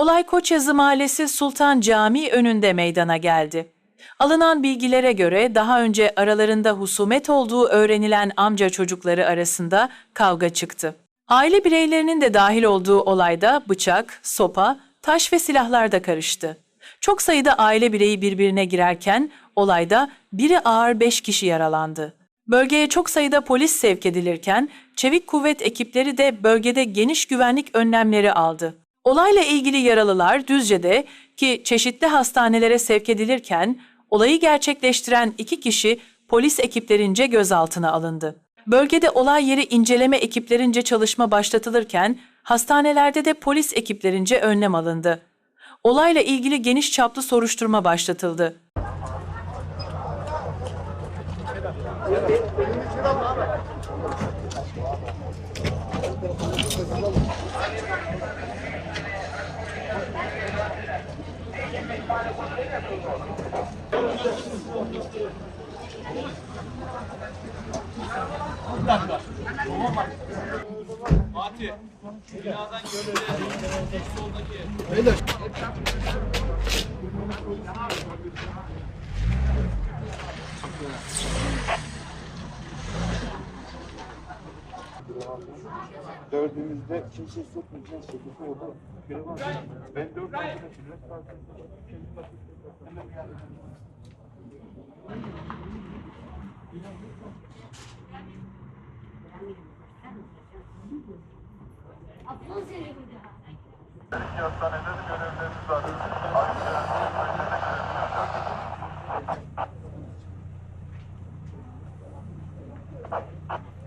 Olay Koçyazı Mahallesi Sultan Camii önünde meydana geldi. Alınan bilgilere göre daha önce aralarında husumet olduğu öğrenilen amca çocukları arasında kavga çıktı. Aile bireylerinin de dahil olduğu olayda bıçak, sopa, taş ve silahlar da karıştı. Çok sayıda aile bireyi birbirine girerken olayda biri ağır 5 kişi yaralandı. Bölgeye çok sayıda polis sevk edilirken çevik kuvvet ekipleri de bölgede geniş güvenlik önlemleri aldı. Olayla ilgili yaralılar Düzce'de ki çeşitli hastanelere sevk edilirken olayı gerçekleştiren iki kişi polis ekiplerince gözaltına alındı. Bölgede olay yeri inceleme ekiplerince çalışma başlatılırken hastanelerde de polis ekiplerince önlem alındı. Olayla ilgili geniş çaplı soruşturma başlatıldı. Fatih. Binadan görüldüğü soldaki. Dördümüzde kimse sokmayacağız şekilde oldu. Ben dört arkadaşım. Fiyattan eden görevlerimiz var. Ayrıca